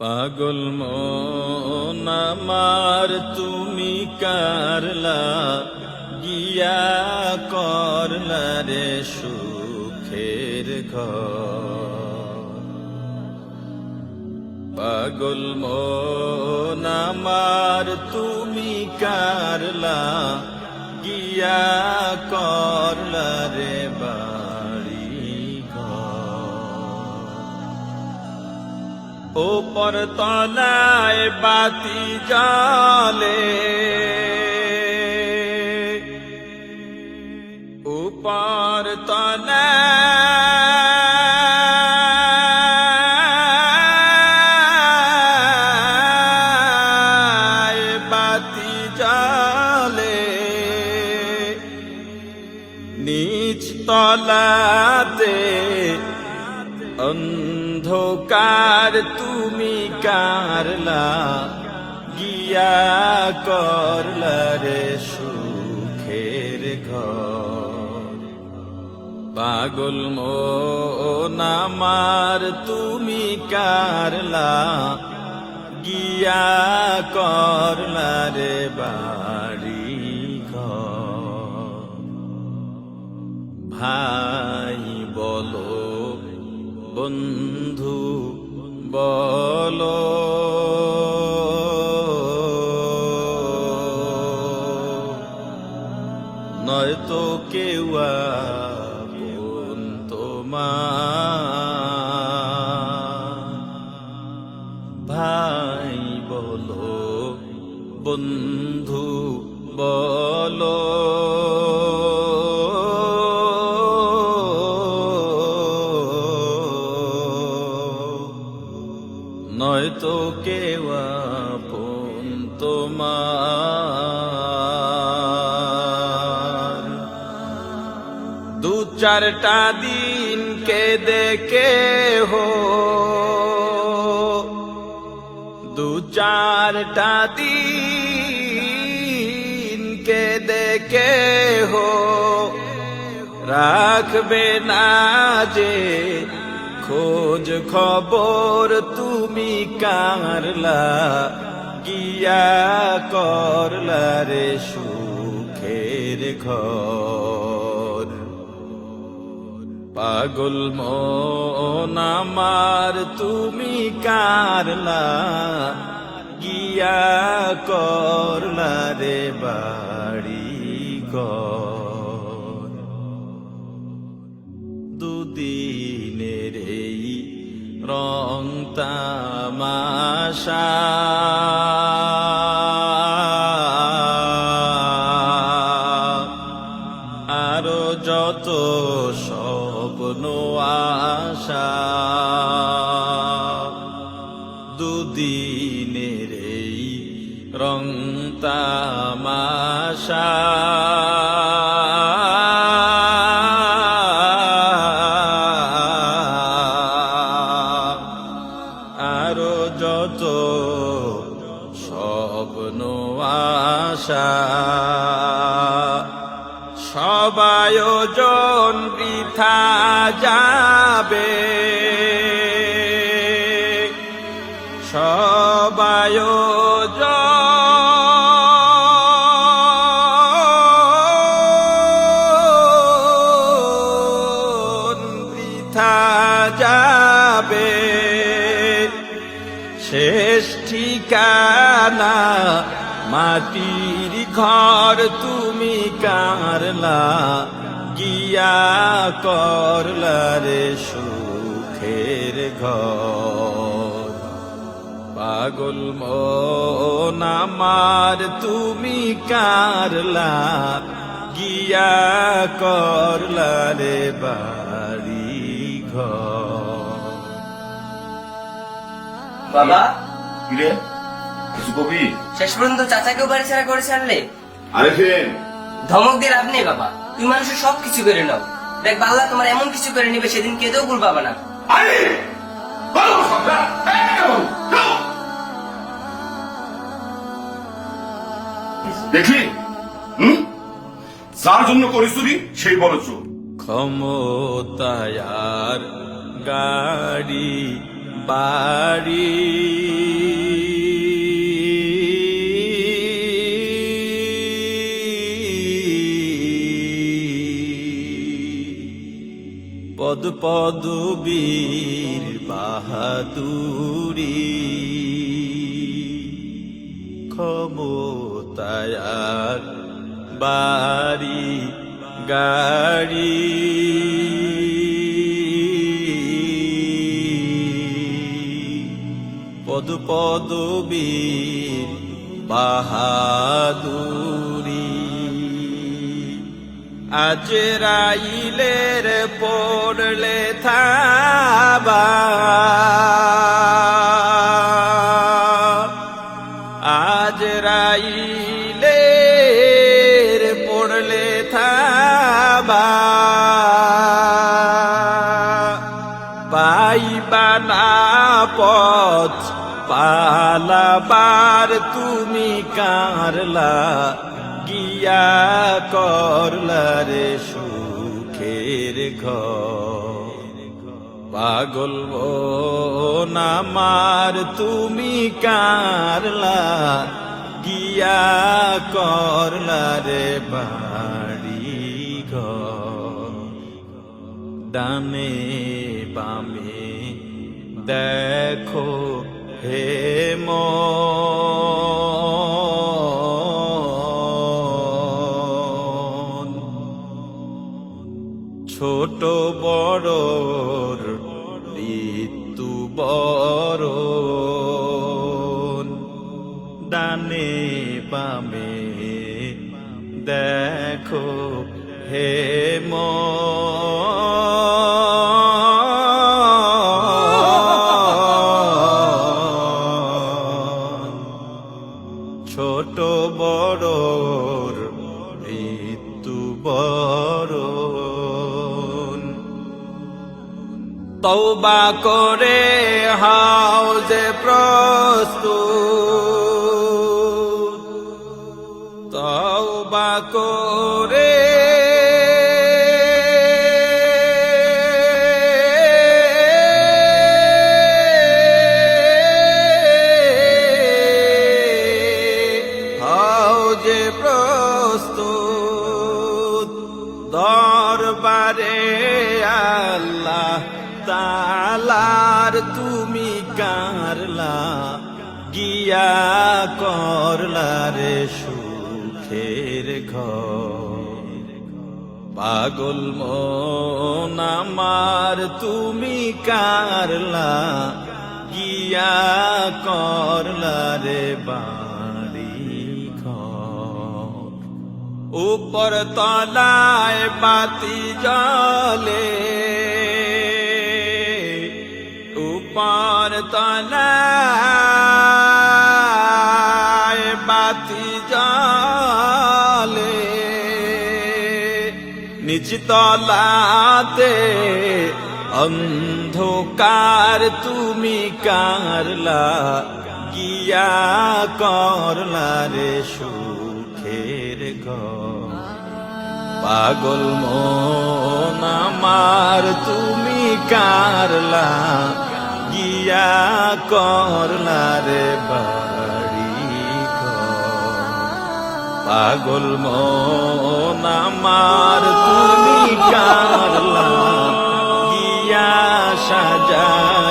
পাগল আমার, তুমি কারলা, গিয়া করলা রে সুখের ঘর। পাগল আমার, তুমি কারলা, গিয়া করলা রে বাড়ি ওপর তলায় বাতি জালে উপর তলায় বাতি জালে নিচ তলাতে অন্ধকার তুমি কারলা, গিয়া করলা রে সুখের ঘর। পাগল মন আমার তুমি কারলা, গিয়া করলা রে বাড়ি বন্ধু বলো নয়তো কেউ আপন তোমার ভাই বলো বন্ধু বলো চারটা দিন কে দেখে হো দু চারটা দিন কে দেখে হো রাখবে না যে খোঁজ খবর তুমি কারলা, গিয়া করলা রে সুখের ঘর। পাগল আমার তুমি কারলা? গিয়া করলা রে বাড়ি দুদিনের এই রং তামাশা রং তামাশা আরও যত স্বপ্ন আশা সবায়োজন বৃথা যাবে। ঠিকানা মাটির ঘর তুমি কারলা, গিয়া করলা রে সুখের ঘর। পাগল আমার, তুমি কারলা, গিয়া করলা রে বাড়ি ঘর। বাবা কবি? শেষ পর্যন্ত চাচাকেও বাড়ি ছাড়া করে ছাড়লে আরে ফেন ধমক দিয়ে লাভ নেই বাবা। তুমি মানুষের সব কিছু করে নাও। দেখ বাল্লা তোমার এমন কিছু করে নিবে সেদিন কেঁদেও ভুল পাবা না। আরে! দেখলি? হুম? যার জন্য করিস তুই সেই বড় চোর। ক্ষমতায়ার গাড়ি বাড়ি। পদ পদবীর বাহাদুরি। ক্ষমতায়ার বাড়ি গাড়ি। পদ পদবীর বাহাদুরি। আজ রাইলের পড়লে থাবা। আজ রাইলের পড়লে থাবা। পাইবা না পথ পালাবার তুমি কারলা। গিয়া করলা রে সুখের ঘর। পাগল নামার তুমি কারলা গিয়া করলা রে বাড়ি ঘর। ডানে বামে দেখো হে মন ছোট বড় ঋতু বড় ডানে বামে দেখো হে মন। তৌবা করে হাও যে প্রস্তুত। গিয়া করলা রে সুখের ঘর। পাগল আমার, তুমি কারলা গিয়া করলা রে বাড়ি ঘর। উপর তলায় বাতি জলে উপর তলায় নিচ তলাতে অন্ধকার তুমি কারলা, গিয়া করলা রে সুখের ঘর। পাগল মন তুমি কারলা, গিয়া করলা রে বাড়ি। পাগল আমার তুমি কারলা গিয়া সাজাইলা